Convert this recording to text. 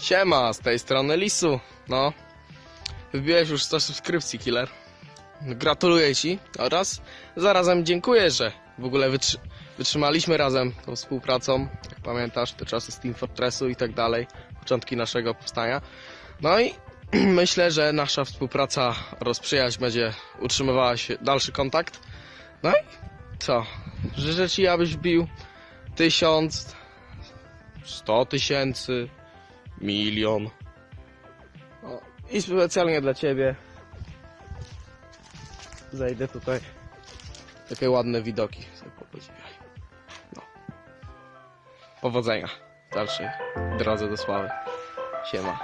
Siema, z tej strony Lisu. No, wbiłeś już 100 subskrypcji, killer. Gratuluję ci oraz zarazem dziękuję, że w ogóle wytrzy wytrzymaliśmy razem tą współpracą. Jak pamiętasz, te czasy z Team Fortressu i tak dalej, początki naszego powstania. No i myślę, że nasza współpraca oraz przyjaźń będzie utrzymywała się, dalszy kontakt. No i co? Życzę ci, abyś wbił tysiąc, sto tysięcy, milion. O, I specjalnie dla ciebie zejdę tutaj. Takie ładne widoki sobie. No. Powodzenia w dalszej drodze do sławy. Siema.